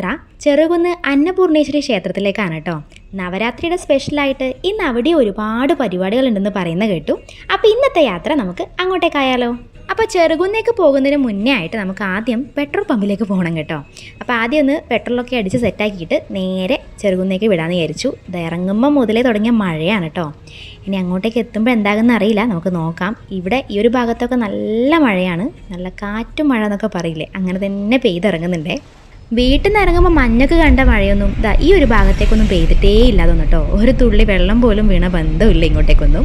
യാത്ര ചെറുകുന്ന് അന്നപൂർണേശ്വരി ക്ഷേത്രത്തിലേക്കാണ് കേട്ടോ. നവരാത്രിയുടെ സ്പെഷ്യലായിട്ട് ഇന്ന് അവിടെ ഒരുപാട് പരിപാടികളുണ്ടെന്ന് പറയുന്ന കേട്ടു. അപ്പോൾ ഇന്നത്തെ യാത്ര നമുക്ക് അങ്ങോട്ടേക്കായാലോ? അപ്പോൾ ചെറുകുന്നേക്ക് പോകുന്നതിന് മുന്നേ ആയിട്ട് നമുക്ക് ആദ്യം പെട്രോൾ പമ്പിലേക്ക് പോകണം കേട്ടോ. അപ്പോൾ ആദ്യം ഒന്ന് പെട്രോളൊക്കെ അടിച്ച് സെറ്റാക്കിയിട്ട് നേരെ ചെറുകുന്നേക്ക് വിടാമെന്ന് വിചാരിച്ചു. ഇത് ഇറങ്ങുമ്പോൾ മുതലേ തുടങ്ങിയ മഴയാണ് കേട്ടോ. ഇനി അങ്ങോട്ടേക്ക് എത്തുമ്പോൾ എന്താകുന്ന അറിയില്ല. നമുക്ക് നോക്കാം. ഇവിടെ ഈ ഒരു ഭാഗത്തൊക്കെ നല്ല മഴയാണ്. നല്ല കാറ്റും മഴ എന്നൊക്കെ പറയില്ലേ? അങ്ങനെ തന്നെ പെയ്തിറങ്ങുന്നുണ്ടേ. വീട്ടിൽ നിന്ന് ഇറങ്ങുമ്പോൾ മഞ്ഞൊക്കെ കണ്ട മഴയൊന്നും ദാ ഈ ഒരു ഭാഗത്തേക്കൊന്നും പെയ്തിട്ടേ ഇല്ലാതൊന്നും കേട്ടോ ഒരു തുള്ളി വെള്ളം പോലും വീണ ബന്ധമില്ല ഇങ്ങോട്ടേക്കൊന്നും.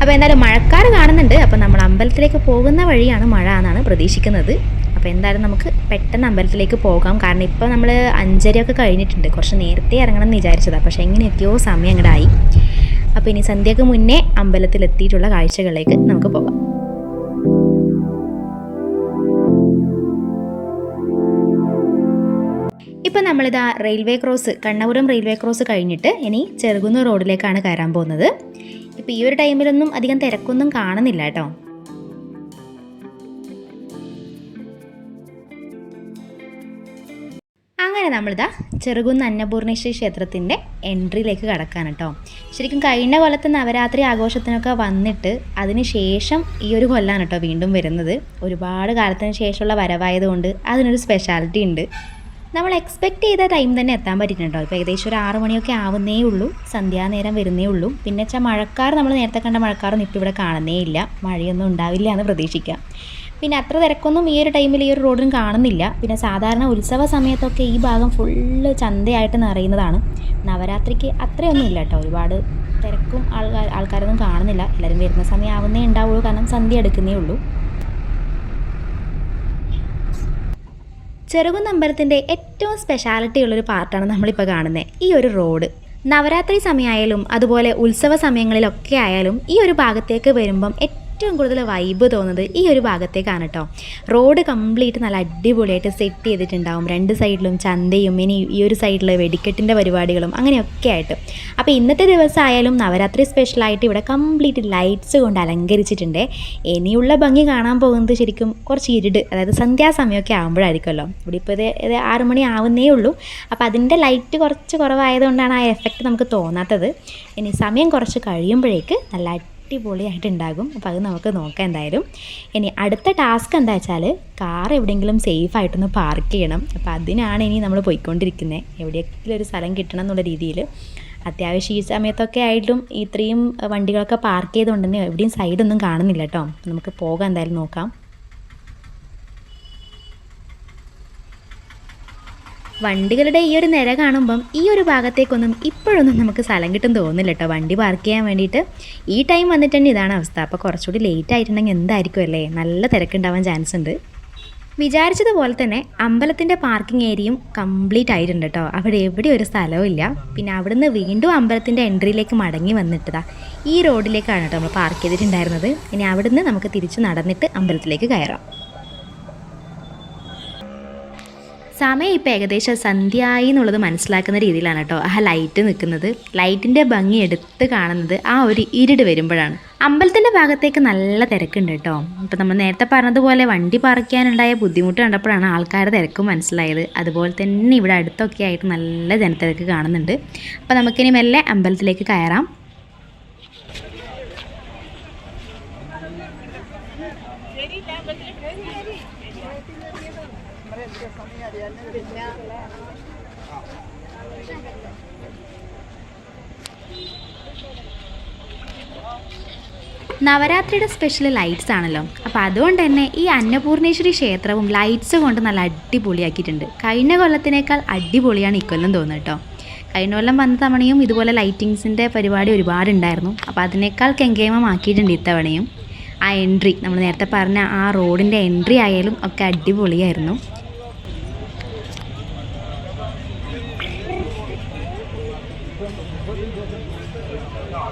അപ്പോൾ എന്തായാലും മഴക്കാർ കാണുന്നുണ്ട്. അപ്പോൾ നമ്മൾ അമ്പലത്തിലേക്ക് പോകുന്ന വഴിയാണ് മഴ എന്നാണ് പ്രതീക്ഷിക്കുന്നത്. അപ്പോൾ എന്തായാലും നമുക്ക് പെട്ടെന്ന് അമ്പലത്തിലേക്ക് പോകാം. കാരണം ഇപ്പോൾ നമ്മൾ അഞ്ചരയൊക്കെ കഴിഞ്ഞിട്ടുണ്ട്. കുറച്ച് നേരത്തെ ഇറങ്ങണം എന്ന് വിചാരിച്ചതാണ്. പക്ഷേ എങ്ങനെയൊക്കെയോ സമയം അങ്ങോട്ടായി അപ്പോൾ ഇനി സന്ധ്യക്ക് മുന്നേ അമ്പലത്തിലെത്തിയിട്ടുള്ള കാഴ്ചകളിലേക്ക് നമുക്ക് പോകാം. ഇപ്പം നമ്മളിതാ railway cross Kannapuram railway cross കഴിഞ്ഞിട്ട് ഇനി ചെറുകുന്നൂർ റോഡിലേക്കാണ് കയറാൻ പോകുന്നത്. ഇപ്പം ഈ ഒരു ടൈമിലൊന്നും അധികം തിരക്കൊന്നും കാണുന്നില്ല കേട്ടോ. അങ്ങനെ നമ്മളിതാ ചെറുകുന്ന് അന്നപൂർണേശ്വരി ക്ഷേത്രത്തിന്റെ എൻട്രിയിലേക്ക് കടക്കാൻ കേട്ടോ. ശരിക്കും കഴിഞ്ഞ കൊല്ലത്തെ നവരാത്രി ആഘോഷത്തിനൊക്കെ വന്നിട്ട് അതിന് ശേഷം ഈ ഒരു കൊല്ലാണ് കേട്ടോ വീണ്ടും വരുന്നത്. ഒരുപാട് കാലത്തിന് ശേഷമുള്ള വരവായതുകൊണ്ട് അതിനൊരു സ്പെഷ്യാലിറ്റി ഉണ്ട്. നമ്മൾ എക്സ്പെക്ട് ചെയ്ത ടൈം തന്നെ എത്താൻ പറ്റിയിട്ടുണ്ടോ? ഇപ്പോൾ ഏകദേശം ഒരു ആറ് മണിയൊക്കെ ആവുന്നേ ഉള്ളൂ. സന്ധ്യാനേരം വരുന്നേ ഉള്ളൂ. പിന്നെ വെച്ചാൽ മഴക്കാർ നമ്മൾ നേരത്തെ കണ്ട മഴക്കാറൊന്നും ഇപ്പോൾ ഇവിടെ കാണുന്നേ ഇല്ല. മഴയൊന്നും ഉണ്ടാവില്ല എന്ന് പ്രതീക്ഷിക്കാം പിന്നെ അത്ര തിരക്കൊന്നും ഈ ഒരു ടൈമിൽ ഈ ഒരു റോഡിനും കാണുന്നില്ല. പിന്നെ സാധാരണ ഉത്സവ സമയത്തൊക്കെ ഈ ഭാഗം ഫുള്ള് ചന്തയായിട്ട് നിറയുന്നതാണ്. നവരാത്രിക്ക് അത്രയൊന്നും ഇല്ല കേട്ടോ. ഒരുപാട് തിരക്കും ആൾക്കാർ ആൾക്കാരൊന്നും കാണുന്നില്ല. എല്ലാവരും വരുന്ന സമയം ആവുന്നേ ഉണ്ടാവുള്ളൂ. കാരണം സന്ധ്യ എടുക്കുന്നേ ഉള്ളൂ. ചെറുകുന്ന് അമ്പലത്തിന്റെ ഏറ്റവും സ്പെഷ്യാലിറ്റി ഉള്ളൊരു പാർട്ടാണ് നമ്മളിപ്പോൾ കാണുന്നത് ഈ ഒരു റോഡ് നവരാത്രി സമയമായാലും അതുപോലെ ഉത്സവ സമയങ്ങളിലൊക്കെ ആയാലും ഈ ഒരു ഭാഗത്തേക്ക് വരുമ്പം ഏറ്റവും കൂടുതൽ വൈബ് തോന്നുന്നത് ഈ ഒരു ഭാഗത്തേക്കാണ് കേട്ടോ റോഡ് കംപ്ലീറ്റ് നല്ല അടിപൊളിയായിട്ട് സെറ്റ് ചെയ്തിട്ടുണ്ടാവും. രണ്ട് സൈഡിലും ചന്തയും ഇനി ഈ ഒരു സൈഡിൽ വെടിക്കെട്ടിന്റെ പരിപാടികളും അങ്ങനെയൊക്കെ ആയിട്ട്. അപ്പോൾ ഇന്നത്തെ ദിവസമായാലും നവരാത്രി സ്പെഷ്യലായിട്ട് ഇവിടെ കംപ്ലീറ്റ് ലൈറ്റ്സ് കൊണ്ട് അലങ്കരിച്ചിട്ടുണ്ട്. ഇനിയുള്ള ഭംഗി കാണാൻ പോകുന്നത് ശരിക്കും കുറച്ച് ഇരുട് അതായത് സന്ധ്യാസമയമൊക്കെ ആകുമ്പോഴായിരിക്കുമല്ലോ ഇവിടെ ഇപ്പോൾ ഇത് ആറ് മണി ആവുന്നേ ഉള്ളൂ. അപ്പോൾ അതിന്റെ ലൈറ്റ് കുറച്ച് കുറവായതുകൊണ്ടാണ് ആ എഫക്റ്റ് നമുക്ക് തോന്നാത്തത്. ഇനി സമയം കുറച്ച് കഴിയുമ്പോഴേക്ക് നല്ല അടിപൊളിയായിട്ട് ഉണ്ടാകും അപ്പോൾ അത് നമുക്ക് നോക്കാം എന്തായാലും. ഇനി അടുത്ത ടാസ്ക് എന്താ വെച്ചാൽ കാർ എവിടെയെങ്കിലും സേഫ് ആയിട്ടൊന്ന് പാർക്ക് ചെയ്യണം. അപ്പോൾ അതിനാണ് ഇനി നമ്മൾ പോയിക്കൊണ്ടിരിക്കുന്നത്. എവിടെയെങ്കിലും ഒരു സ്ഥലം കിട്ടണം എന്നുള്ള രീതിയിൽ. അത്യാവശ്യം ഈ സമയത്തൊക്കെ ആയിട്ടും ഇത്രയും വണ്ടികളൊക്കെ പാർക്ക് ചെയ്തുകൊണ്ട് തന്നെ എവിടെയും സൈഡൊന്നും കാണുന്നില്ല കേട്ടോ. നമുക്ക് പോകാം എന്തായാലും നോക്കാം. വണ്ടികളുടെ ഈ ഒരു നിര കാണുമ്പം ഈ ഒരു ഭാഗത്തേക്കൊന്നും ഇപ്പോഴൊന്നും നമുക്ക് സ്ഥലം കിട്ടും തോന്നുന്നില്ല കേട്ടോ വണ്ടി പാർക്ക് ചെയ്യാൻ വേണ്ടിയിട്ട് ഈ ടൈം വന്നിട്ട് തന്നെ ഇതാണ് അവസ്ഥ. അപ്പോൾ കുറച്ചുകൂടി ലേറ്റ് ആയിട്ടുണ്ടെങ്കിൽ എന്തായിരിക്കും അല്ലേ? നല്ല തിരക്കുണ്ടാവാൻ ചാൻസ് ഉണ്ട്. വിചാരിച്ചതുപോലെ തന്നെ അമ്പലത്തിന്റെ പാർക്കിംഗ് ഏരിയയും കംപ്ലീറ്റ് ആയിട്ടുണ്ട് കേട്ടോ അവിടെ എവിടെ ഒരു സ്ഥലവും ഇല്ല. പിന്നെ അവിടുന്ന് വീണ്ടും അമ്പലത്തിന്റെ എൻട്രിയിലേക്ക് മടങ്ങി വന്നിട്ടതാ ഈ റോഡിലേക്കാണ് കേട്ടോ നമ്മൾ പാർക്ക് ചെയ്തിട്ടുണ്ടായിരുന്നത്. ഇനി അവിടുന്ന് നമുക്ക് തിരിച്ച് നടന്നിട്ട് അമ്പലത്തിലേക്ക് കയറാം. സമയം ഇപ്പോൾ ഏകദേശം സന്ധ്യായി എന്നുള്ളത് മനസ്സിലാക്കുന്ന രീതിയിലാണ് കേട്ടോ. ആ ലൈറ്റ് നിൽക്കുന്നത്. ലൈറ്റിന്റെ ഭംഗി എടുത്ത് കാണുന്നത് ആ ഒരു ഇരുട് വരുമ്പോഴാണ്. അമ്പലത്തിന്റെ ഭാഗത്തേക്ക് നല്ല തിരക്കുണ്ട് കേട്ടോ. ഇപ്പം നമ്മൾ നേരത്തെ പറഞ്ഞതുപോലെ വണ്ടി പറിക്കാനുണ്ടായ ബുദ്ധിമുട്ട് കണ്ടപ്പോഴാണ് ആൾക്കാരുടെ തിരക്കും മനസ്സിലായത്. അതുപോലെ തന്നെ ഇവിടെ അടുത്തൊക്കെ ആയിട്ട് നല്ല ജനത്തിരക്ക് കാണുന്നുണ്ട്. അപ്പോൾ നമുക്കിനി മെല്ലെ അമ്പലത്തിലേക്ക് കയറാം. നവരാത്രിയുടെ സ്പെഷ്യൽ ലൈറ്റ്സ് ആണല്ലോ. അപ്പോൾ അതുകൊണ്ട് തന്നെ ഈ അന്നപൂർണേശ്വരി ക്ഷേത്രവും ലൈറ്റ്സ് കൊണ്ട് നല്ല അടിപൊളിയാക്കിയിട്ടുണ്ട്. കഴിഞ്ഞ കൊല്ലത്തിനേക്കാൾ അടിപൊളിയാണ് ഇക്കൊല്ലം തോന്നുന്നത് കേട്ടോ. കഴിഞ്ഞ കൊല്ലം വന്ന തവണയും ഇതുപോലെ ലൈറ്റിങ്സിന്റെ പരിപാടി ഒരുപാടുണ്ടായിരുന്നു. അപ്പോൾ അതിനേക്കാൾ കെങ്കേമമാക്കിയിട്ടുണ്ട് ഇത്തവണയും. ആ എൻട്രി നമ്മൾ നേരത്തെ പറഞ്ഞ ആ റോഡിന്റെ എൻട്രി ആയാലും ഒക്കെ അടിപൊളിയായിരുന്നു.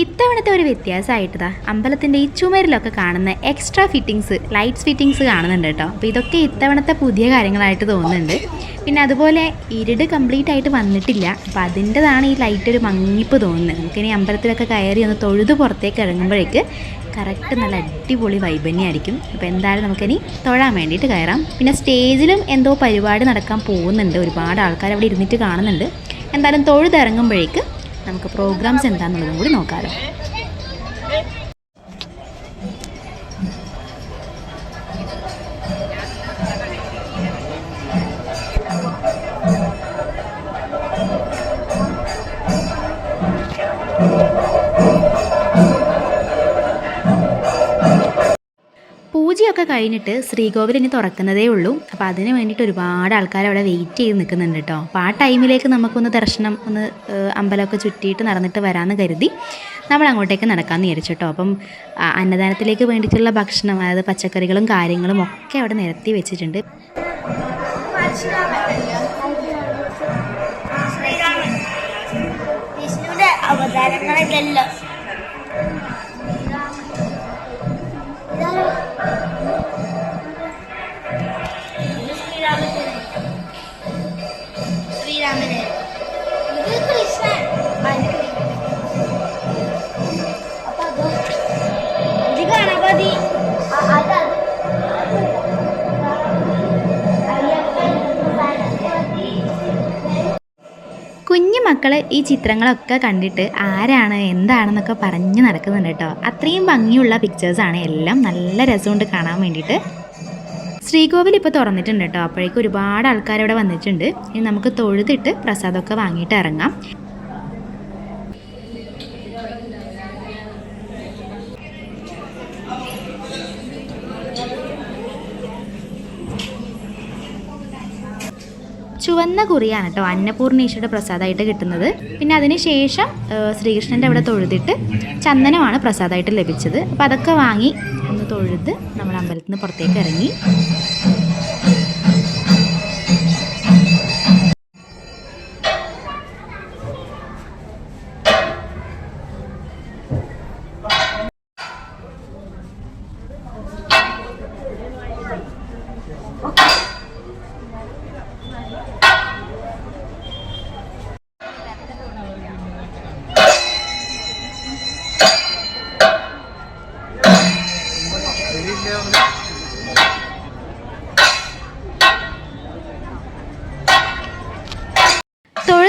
ഇത്തവണത്തെ ഒരു വ്യത്യാസമായിട്ടതാ അമ്പലത്തിന്റെ ഈ ചുമരിലൊക്കെ കാണുന്ന എക്സ്ട്രാ ഫിറ്റിങ്സ് ലൈറ്റ്സ് ഫിറ്റിങ്സ് കാണുന്നുണ്ട് കേട്ടോ. അപ്പോൾ ഇതൊക്കെ ഇത്തവണത്തെ പുതിയ കാര്യങ്ങളായിട്ട് തോന്നുന്നുണ്ട്. പിന്നെ അതുപോലെ ഇരുട് കംപ്ലീറ്റ് ആയിട്ട് വന്നിട്ടില്ല. അപ്പോൾ അതിന്റെതാണ് ഈ ലൈറ്റ് ഒരു മങ്ങിപ്പ് തോന്നുന്നത്. നമുക്കിനി അമ്പലത്തിലൊക്കെ കയറി ഒന്ന് തൊഴുത് പുറത്തേക്ക് ഇറങ്ങുമ്പോഴേക്ക് കറക്റ്റ് നല്ല അടിപൊളി വൈബ് തന്നെയായിരിക്കും. അപ്പോൾ എന്തായാലും നമുക്കിനി തൊഴാൻ വേണ്ടിയിട്ട് കയറാം. പിന്നെ സ്റ്റേജിലും എന്തോ പരിപാടി നടക്കാൻ പോകുന്നുണ്ട്. ഒരുപാട് ആൾക്കാർ അവിടെ ഇരുന്നിട്ട് കാണുന്നുണ്ട്. എന്തായാലും തൊഴുതിറങ്ങുമ്പോഴേക്ക് നമുക്ക് പ്രോഗ്രാംസ് എന്താണെന്നുള്ളതും കൂടി നോക്കാമല്ലോ കഴിഞ്ഞിട്ട് ശ്രീകോവിൽ ഇനി തുറക്കുന്നതേ ഉള്ളൂ. അപ്പോൾ അതിന് വേണ്ടിയിട്ട് ഒരുപാട് ആൾക്കാർ അവിടെ വെയിറ്റ് ചെയ്ത് നിൽക്കുന്നുണ്ട് കേട്ടോ. അപ്പോൾ ആ ടൈമിലേക്ക് നമുക്കൊന്ന് ദർശനം ഒന്ന് അമ്പലമൊക്കെ ചുറ്റിയിട്ട് നടന്നിട്ട് വരാമെന്ന് കരുതി നമ്മൾ അങ്ങോട്ടേക്ക് നടക്കാമെന്ന് വിചാരിച്ചു കേട്ടോ. അപ്പം അന്നദാനത്തിലേക്ക് വേണ്ടിയിട്ടുള്ള ഭക്ഷണം അതായത് പച്ചക്കറികളും കാര്യങ്ങളും ഒക്കെ അവിടെ നിരത്തി വെച്ചിട്ടുണ്ട്. അവതാരങ്ങളില്ലല്ലോ മക്കൾ ഈ ചിത്രങ്ങളൊക്കെ കണ്ടിട്ട് ആരാണ് എന്താണെന്നൊക്കെ പറഞ്ഞ് നടക്കുന്നുണ്ട് കേട്ടോ. അത്രയും ഭംഗിയുള്ള പിക്ചേഴ്സാണ് എല്ലാം നല്ല രസമുണ്ട് കാണാൻ വേണ്ടിയിട്ട്. ശ്രീകോവിൽ ഇപ്പോൾ തുറന്നിട്ടുണ്ട് കേട്ടോ. അപ്പോഴേക്കും ഒരുപാട് ആൾക്കാർ ഇവിടെ വന്നിട്ടുണ്ട്. ഇനി നമുക്ക് തൊഴുതിട്ട് പ്രസാദമൊക്കെ വാങ്ങിയിട്ട് ഇറങ്ങാം. ചുവന്ന കുറിയാണ് കേട്ടോ അന്നപൂർണേശ്വരുടെ പ്രസാദമായിട്ട് കിട്ടുന്നത്. പിന്നെ അതിന് ശേഷം ഏഹ്, ശ്രീകൃഷ്ണന്റെ അവിടെ തൊഴുതിട്ട് ചന്ദനമാണ് പ്രസാദമായിട്ട് ലഭിച്ചത്. അപ്പോൾ അതൊക്കെ വാങ്ങി ഒന്ന് തൊഴുത് നമ്മൾ അമ്പലത്തിൽ നിന്ന് പുറത്തേക്ക് ഇറങ്ങി.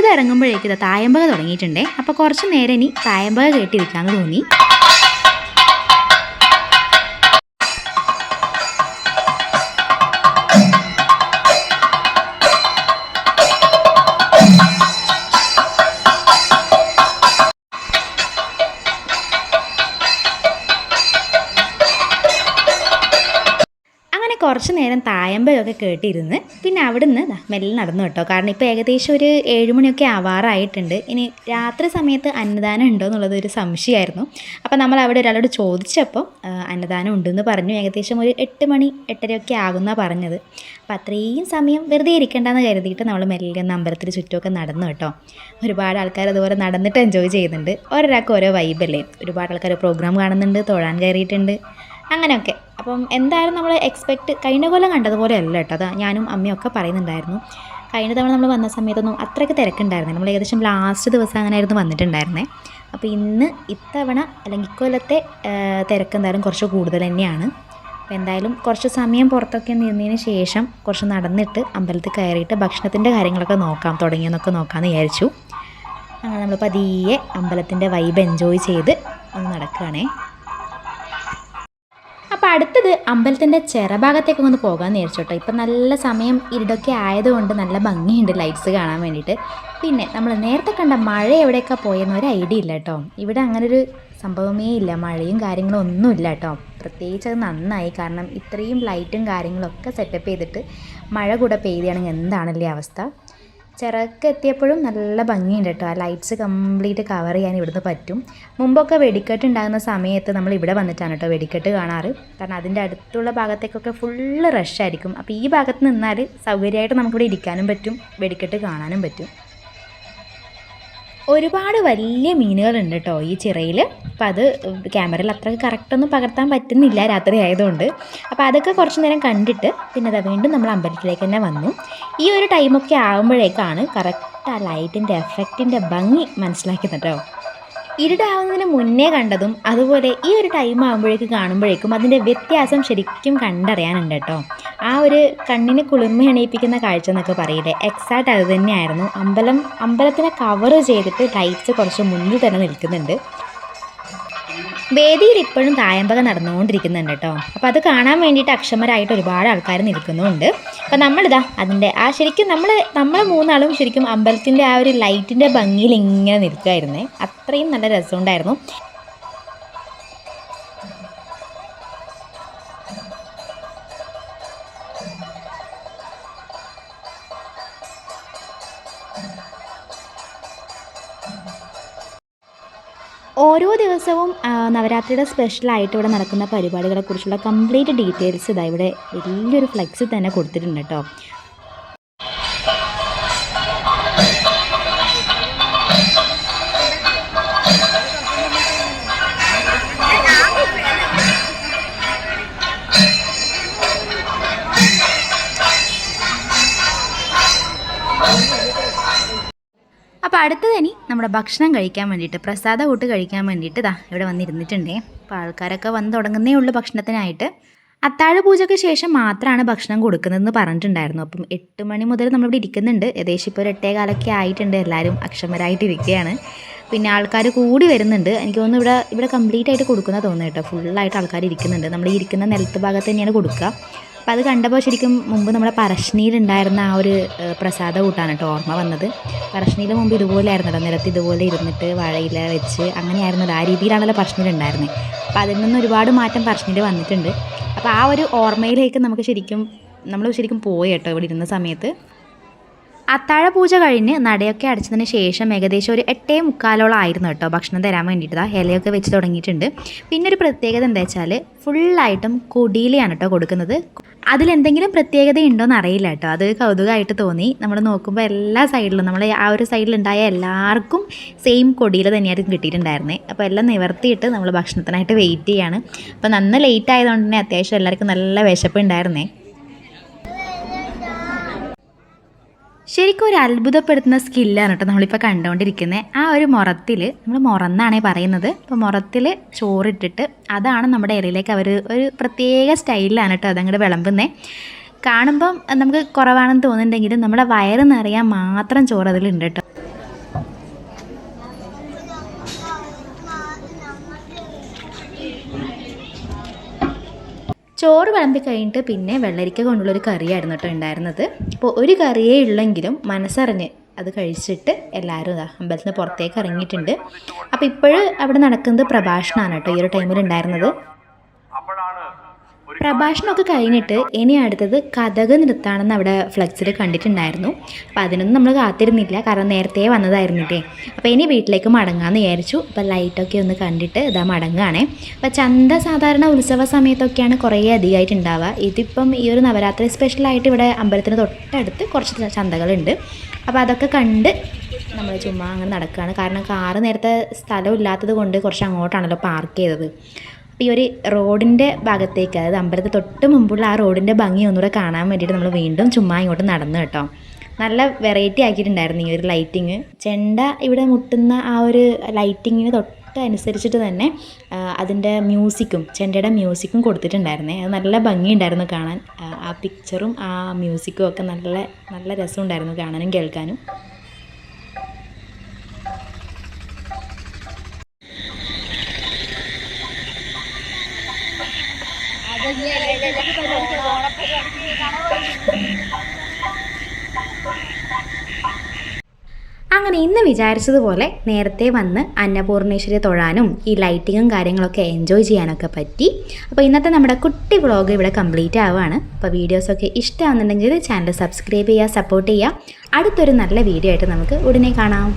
തൊഴുതിറങ്ങുമ്പോഴേക്ക് തായമ്പക തുടങ്ങിയിട്ടുണ്ടേ. അപ്പോൾ കുറച്ച് നേരം ഇനി തായമ്പക കേട്ടിരിക്കാമെന്ന് തോന്നി. കുറച്ച് നേരം തായമ്പയൊക്കെ കേട്ടിരുന്ന് പിന്നെ അവിടുന്ന് മെല്ലെ നടന്നു കേട്ടോ. കാരണം ഇപ്പോൾ ഏകദേശം ഒരു ഏഴുമണിയൊക്കെ ആവാറായിട്ടുണ്ട്. ഇനി രാത്രി സമയത്ത് അന്നദാനം ഉണ്ടോ എന്നുള്ളത് ഒരു സംശയമായിരുന്നു. അപ്പോൾ നമ്മൾ അവിടെ ഒരാളോട് ചോദിച്ചപ്പോൾ അന്നദാനം ഉണ്ടെന്ന് പറഞ്ഞു. ഏകദേശം ഒരു എട്ട് മണി എട്ടരയൊക്കെ ആകുന്ന പറഞ്ഞത്. അപ്പോൾ അത്രയും സമയം വെറുതെ ഇരിക്കേണ്ടെന്ന് കരുതിയിട്ട് നമ്മൾ മെല്ലെ അമ്പലത്തിന് ചുറ്റുമൊക്കെ നടന്നു കേട്ടോ. ഒരുപാട് ആൾക്കാർ അതുപോലെ നടന്നിട്ട് എൻജോയ് ചെയ്യുന്നുണ്ട്. ഓരോരാൾക്ക് ഓരോ വൈബല്ലേ ഒരുപാട് ആൾക്കാർ പ്രോഗ്രാം കാണുന്നുണ്ട് തൊഴാൻ കയറിയിട്ടുണ്ട്. അങ്ങനെയൊക്കെ. അപ്പം എന്തായാലും നമ്മൾ എക്സ്പെക്റ്റ് കഴിഞ്ഞ കൊല്ലം കണ്ടതുപോലെ അല്ല കേട്ടോ. അത് ഞാനും അമ്മയും ഒക്കെ പറയുന്നുണ്ടായിരുന്നു. കഴിഞ്ഞ തവണ നമ്മൾ വന്ന സമയത്തൊന്നും അത്രയ്ക്ക് തിരക്കുണ്ടായിരുന്നു നമ്മൾ ഏകദേശം ലാസ്റ്റ് ദിവസം അങ്ങനെ ആയിരുന്നു വന്നിട്ടുണ്ടായിരുന്നേ. അപ്പോൾ ഇന്ന് ഇത്തവണ അല്ലെങ്കിൽ ഇക്കൊല്ലത്തെ തിരക്ക് എന്തായാലും കുറച്ച് കൂടുതൽ തന്നെയാണ്. അപ്പോൾ എന്തായാലും കുറച്ച് സമയം പുറത്തൊക്കെ നിന്നതിന് ശേഷം കുറച്ച് നടന്നിട്ട് അമ്പലത്തിൽ കയറിയിട്ട് ഭക്ഷണത്തിന്റെ കാര്യങ്ങളൊക്കെ നോക്കാം തുടങ്ങിയെന്നൊക്കെ നോക്കാമെന്ന് വിചാരിച്ചു. അങ്ങനെ നമ്മൾ പതിയെ അമ്പലത്തിന്റെ വൈബ് എൻജോയ് ചെയ്ത് ഒന്ന് നടക്കുകയാണേ അപ്പോൾ അടുത്തത് അമ്പലത്തിന്റെ ചെറഭാഗത്തേക്ക് ഒന്ന് പോകാൻ നേരിച്ചോട്ടോ ഇപ്പം നല്ല സമയം ഇരുടൊക്കെ ആയതുകൊണ്ട് നല്ല ഭംഗിയുണ്ട് ലൈറ്റ്സ് കാണാൻ വേണ്ടിയിട്ട്. പിന്നെ നമ്മൾ നേരത്തെ കണ്ട മഴ എവിടെയൊക്കെ പോയെന്ന് ഒരു ഐഡിയ ഇല്ല കേട്ടോ. ഇവിടെ അങ്ങനൊരു സംഭവമേ ഇല്ല. മഴയും കാര്യങ്ങളും ഒന്നുമില്ല കേട്ടോ. പ്രത്യേകിച്ച് അത് നന്നായി. കാരണം ഇത്രയും ലൈറ്റും കാര്യങ്ങളൊക്കെ സെറ്റപ്പ് ചെയ്തിട്ട് മഴ കൂടെ പെയ്യുകയാണെങ്കിൽ എന്താണല്ലേ അവസ്ഥ? ചിറക്ക് എത്തിയപ്പോഴും നല്ല ഭംഗിയുണ്ട് കേട്ടോ. ആ ലൈറ്റ്സ് കംപ്ലീറ്റ് കവർ ചെയ്യാൻ ഇവിടുന്ന് പറ്റും. മുമ്പൊക്കെ വെടിക്കെട്ട് ഉണ്ടാകുന്ന സമയത്ത് നമ്മൾ ഇവിടെ വന്നിട്ടാണ് കേട്ടോ വെടിക്കെട്ട് കാണാറ്. കാരണം അതിന്റെ അടുത്തുള്ള ഭാഗത്തേക്കൊക്കെ ഫുള്ള് റഷായിരിക്കും അപ്പോൾ ഈ ഭാഗത്ത് നിന്നാൽ സൗകര്യമായിട്ട് നമുക്കിവിടെ ഇരിക്കാനും പറ്റും വെടിക്കെട്ട് കാണാനും പറ്റും. ഒരുപാട് വലിയ മീനുകളുണ്ട് കേട്ടോ ഈ ചിറയിൽ അപ്പോൾ അത് ക്യാമറയിൽ അത്ര കറക്റ്റൊന്നും പകർത്താൻ പറ്റുന്നില്ല രാത്രി ആയതുകൊണ്ട്. അപ്പോൾ അതൊക്കെ കുറച്ച് നേരം കണ്ടിട്ട് പിന്നെ അതാ വീണ്ടും നമ്മൾ അമ്പലത്തിലേക്ക് തന്നെ വന്നു. ഈ ഒരു ടൈമൊക്കെ ആകുമ്പോഴേക്കാണ് കറക്റ്റ് ആ ലൈറ്റിന്റെ എഫക്റ്റിന്റെ ഭംഗി മനസ്സിലാക്കുന്നത് കേട്ടോ ഇരുടാവുന്നതിന് മുന്നേ കണ്ടതും അതുപോലെ ഈ ഒരു ടൈം ആകുമ്പോഴേക്കും കാണുമ്പോഴേക്കും അതിന്റെ വ്യത്യാസം ശരിക്കും കണ്ടറിയാനുണ്ട് കേട്ടോ. ആ ഒരു കണ്ണിന് കുളിർമ എണീപ്പിക്കുന്ന കാഴ്ച എന്നൊക്കെ പറയില്ലേ? എക്സാക്റ്റ് അത് തന്നെയായിരുന്നു. അമ്പലം അമ്പലത്തിനെ കവർ ചെയ്തിട്ട് ലൈറ്റ്സ് കുറച്ച് മുന്നിൽ തന്നെ നിൽക്കുന്നുണ്ട്. വേദിയിൽ ഇപ്പോഴും തായമ്പക നടന്നുകൊണ്ടിരിക്കുന്നുണ്ട് കേട്ടോ. അപ്പോൾ അത് കാണാൻ വേണ്ടിയിട്ട് അക്ഷമരായിട്ട് ഒരുപാട് ആൾക്കാർ നിൽക്കുന്നുണ്ട് അപ്പോൾ നമ്മളിതാ അതിന്റെ ആ ശരിക്കും നമ്മൾ നമ്മൾ മൂന്നാളും ശരിക്കും അമ്പലത്തിന്റെ ആ ഒരു ലൈറ്റിന്റെ ഭംഗിയിൽ ഇങ്ങനെ നിൽക്കുമായിരുന്നേ അത്രയും നല്ല രസമുണ്ടായിരുന്നു. ഓരോ ദിവസവും നവരാത്രിയുടെ സ്പെഷ്യലായിട്ട് ഇവിടെ നടക്കുന്ന പരിപാടികളെക്കുറിച്ചുള്ള കംപ്ലീറ്റ് ഡീറ്റെയിൽസ് ഇതാ ഇവിടെ വലിയൊരു ഫ്ലെക്സ് തന്നെ കൊടുത്തിട്ടുണ്ട് കേട്ടോ അടുത്തത് ഇനി നമ്മുടെ ഭക്ഷണം കഴിക്കാൻ വേണ്ടിയിട്ട് പ്രസാദ കൂട്ട് കഴിക്കാൻ വേണ്ടിയിട്ട് ഇതാ ഇവിടെ വന്നിരുന്നിട്ടുണ്ടേ. അപ്പോൾ ആൾക്കാരൊക്കെ വന്ന് തുടങ്ങുന്നേ ഉള്ളൂ ഭക്ഷണത്തിനായിട്ട്. അത്താഴ പൂജയ്ക്ക് ശേഷം മാത്രമാണ് ഭക്ഷണം കൊടുക്കുന്നതെന്ന് പറഞ്ഞിട്ടുണ്ടായിരുന്നു. അപ്പം എട്ട് മണി മുതൽ നമ്മളിവിടെ ഇരിക്കുന്നുണ്ട്. ഏകദേശം ഇപ്പോൾ ഒരു എട്ടേ കാലൊക്കെ ആയിട്ടുണ്ട് എല്ലാവരും അക്ഷമരായിട്ട് ഇരിക്കുകയാണ് പിന്നെ ആൾക്കാർ കൂടി വരുന്നുണ്ട്. എനിക്ക് തോന്നുന്നു ഇവിടെ ഇവിടെ കംപ്ലീറ്റ് ആയിട്ട് കൊടുക്കുന്ന തോന്നുന്നു കേട്ടോ. ഫുള്ളായിട്ട് ആൾക്കാർ ഇരിക്കുന്നുണ്ട്. നമ്മൾ ഇരിക്കുന്ന നിലത്ത് ഭാഗത്ത് തന്നെയാണ് കൊടുക്കുക. അപ്പോൾ അത് കണ്ടപ്പോൾ ശരിക്കും മുമ്പ് നമ്മുടെ പറശ്ശിനിയിലുണ്ടായിരുന്ന ആ ഒരു പ്രസാദ കൂട്ടാണ് കേട്ടോ ഓർമ്മ വന്നത്. പറശ്ശിനിയിൽ മുമ്പ് ഇതുപോലെ ആയിരുന്നല്ലോ നിലത്ത് ഇതുപോലെ ഇരുന്നിട്ട് വാഴയില വെച്ച് അങ്ങനെയായിരുന്നല്ലോ ആ രീതിയിലാണല്ലോ പറശ്ശിനിയിൽ ഉണ്ടായിരുന്നത് അപ്പോൾ അതിൽ നിന്ന് ഒരുപാട് മാറ്റം പറശ്ശിനിയിൽ വന്നിട്ടുണ്ട്. അപ്പോൾ ആ ഒരു ഓർമ്മയിലേക്ക് നമുക്ക് ശരിക്കും നമ്മൾ ശരിക്കും പോയി കേട്ടോ ഇവിടെ ഇരുന്ന സമയത്ത്. അത്താഴ പൂജ കഴിഞ്ഞ് നടയൊക്കെ അടച്ചതിന് ശേഷം ഏകദേശം ഒരു എട്ടേ മുക്കാലോളം ആയിരുന്നു കേട്ടോ ഭക്ഷണം തരാൻ വേണ്ടിയിട്ട്. ഇലയൊക്കെ വെച്ച് തുടങ്ങിയിട്ടുണ്ട്. പിന്നെ ഒരു പ്രത്യേകത എന്താ വെച്ചാൽ ഫുള്ളായിട്ടും കൊടിയിലാണ് കേട്ടോ കൊടുക്കുന്നത്. അതിലെന്തെങ്കിലും പ്രത്യേകത ഉണ്ടോയെന്ന് അറിയില്ല കേട്ടോ. അത് കൗതുകമായിട്ട് തോന്നി. നമ്മൾ നോക്കുമ്പോൾ എല്ലാ സൈഡിലും നമ്മൾ ആ ഒരു സൈഡിലുണ്ടായ എല്ലാവർക്കും സെയിം കൊടിയിൽ തന്നെയായിരിക്കും കിട്ടിയിട്ടുണ്ടായിരുന്നത് അപ്പോൾ എല്ലാം നിവർത്തിയിട്ട് നമ്മൾ ഭക്ഷണത്തിനായിട്ട് വെയിറ്റ് ചെയ്യാണ്. അപ്പോൾ നന്ന ലേറ്റ് ആയതുകൊണ്ട് തന്നെ അത്യാവശ്യം എല്ലാവർക്കും നല്ല വിശപ്പ് ഉണ്ടായിരുന്നേ. ശരിക്കും ഒരു അത്ഭുതപ്പെടുത്തുന്ന സ്കില്ലാണ് കേട്ടോ നമ്മളിപ്പോൾ കണ്ടുകൊണ്ടിരിക്കുന്നത് ആ ഒരു മുറത്തിൽ നമ്മൾ മുറന്നാണേ പറയുന്നത്. അപ്പോൾ മുറത്തിൽ ചോറിട്ടിട്ട് അതാണ് നമ്മുടെ ഇലയിലേക്ക് അവർ ഒരു പ്രത്യേക സ്റ്റൈലിലാണ് കേട്ടോ അതങ്ങോട്ട് വിളമ്പുന്നത് കാണുമ്പം നമുക്ക് കുറവാണെന്ന് തോന്നുന്നുണ്ടെങ്കിലും നമ്മുടെ വയറ് നിറയാൻ മാത്രം ചോറ് അതിലുണ്ട് കേട്ടോ ചോറ് വിളമ്പി കഴിഞ്ഞിട്ട് പിന്നെ വെള്ളരിക്ക കൊണ്ടുള്ളൊരു കറിയായിരുന്നു കേട്ടോ ഉണ്ടായിരുന്നത്. അപ്പോൾ ഒരു കറിയേ ഉള്ളെങ്കിലും മനസ്സറിഞ്ഞ് അത് കഴിച്ചിട്ട് എല്ലാവരും ഇതാ അമ്പലത്തിൽ പുറത്തേക്ക് ഇറങ്ങിയിട്ടുണ്ട്. അപ്പോൾ ഇപ്പോഴും അവിടെ നടക്കുന്നത് പ്രഭാഷണമാണ് കേട്ടോ ഈ ഒരു ടൈമിൽ ഉണ്ടായിരുന്നത്. പ്രഭാഷണമൊക്കെ കഴിഞ്ഞിട്ട് ഇനി അടുത്തത് കഥക നൃത്താണെന്ന് അവിടെ ഫ്ലെക്സിൽ കണ്ടിട്ടുണ്ടായിരുന്നു. അപ്പോൾ അതിനൊന്നും നമ്മൾ കാത്തിരുന്നില്ല. കാരണം നേരത്തെ വന്നതായിരുന്നില്ലേ അപ്പോൾ ഇനി വീട്ടിലേക്ക് മടങ്ങാമെന്ന് വിചാരിച്ചു. അപ്പോൾ ലൈറ്റൊക്കെ ഒന്ന് കണ്ടിട്ട് ഇതാ മടങ്ങുകയാണേ അപ്പോൾ ചന്ത സാധാരണ ഉത്സവ സമയത്തൊക്കെയാണ് കുറേ അധികമായിട്ട് ഉണ്ടാവുക ഇതിപ്പം ഈ ഒരു നവരാത്രി സ്പെഷ്യലായിട്ട് ഇവിടെ അമ്പലത്തിന് തൊട്ടടുത്ത് കുറച്ച് ചന്തകളുണ്ട്. അപ്പോൾ അതൊക്കെ കണ്ട് നമ്മൾ ചുമ്മാ അങ്ങനെ നടക്കുകയാണ് കാരണം കാറ് നേരത്തെ സ്ഥലമില്ലാത്തത് കൊണ്ട് കുറച്ച് അങ്ങോട്ടാണല്ലോ പാർക്ക് ചെയ്തത്. ഈ ഒരു റോഡിന്റെ ഭാഗത്തേക്ക് അതായത് അമ്പലത്തിൽ തൊട്ട് മുമ്പുള്ള ആ റോഡിന്റെ ഭംഗി ഒന്നുകൂടെ കാണാൻ വേണ്ടിയിട്ട് നമ്മൾ വീണ്ടും ചുമ്മാ ഇങ്ങോട്ട് നടന്നു കേട്ടോ. നല്ല വെറൈറ്റി ആക്കിയിട്ടുണ്ടായിരുന്നു ഈ ഒരു ലൈറ്റിങ് ചെണ്ട ഇവിടെ മുട്ടുന്ന ആ ഒരു ലൈറ്റിങ്ങിന് തൊട്ട് അനുസരിച്ചിട്ട് തന്നെ അതിന്റെ മ്യൂസിക്കും ചെണ്ടയുടെ മ്യൂസിക്കും കൊടുത്തിട്ടുണ്ടായിരുന്നേ. അത് നല്ല ഭംഗിയുണ്ടായിരുന്നു കാണാൻ. ആ പിക്ചറും ആ മ്യൂസിക്കും ഒക്കെ നല്ല നല്ല രസമുണ്ടായിരുന്നു കാണാനും കേൾക്കാനും. അങ്ങനെ ഇന്ന് വിചാരിച്ചതുപോലെ നേരത്തെ വന്ന് അന്നപൂർണേശ്വരി തൊഴാനും ഈ ലൈറ്റിങ്ങും കാര്യങ്ങളൊക്കെ എൻജോയ് ചെയ്യാനൊക്കെ പറ്റി. അപ്പോൾ ഇന്നത്തെ നമ്മുടെ കുട്ടി വ്ളോഗ് ഇവിടെ കംപ്ലീറ്റ് ആവുകയാണ് അപ്പോൾ വീഡിയോസൊക്കെ ഇഷ്ടമാണെന്നുണ്ടെങ്കിൽ ചാനൽ സബ്സ്ക്രൈബ് ചെയ്യുക സപ്പോർട്ട് ചെയ്യുക. അടുത്തൊരു നല്ല വീഡിയോ ആയിട്ട് നമുക്ക് ഉടനെ കാണാം.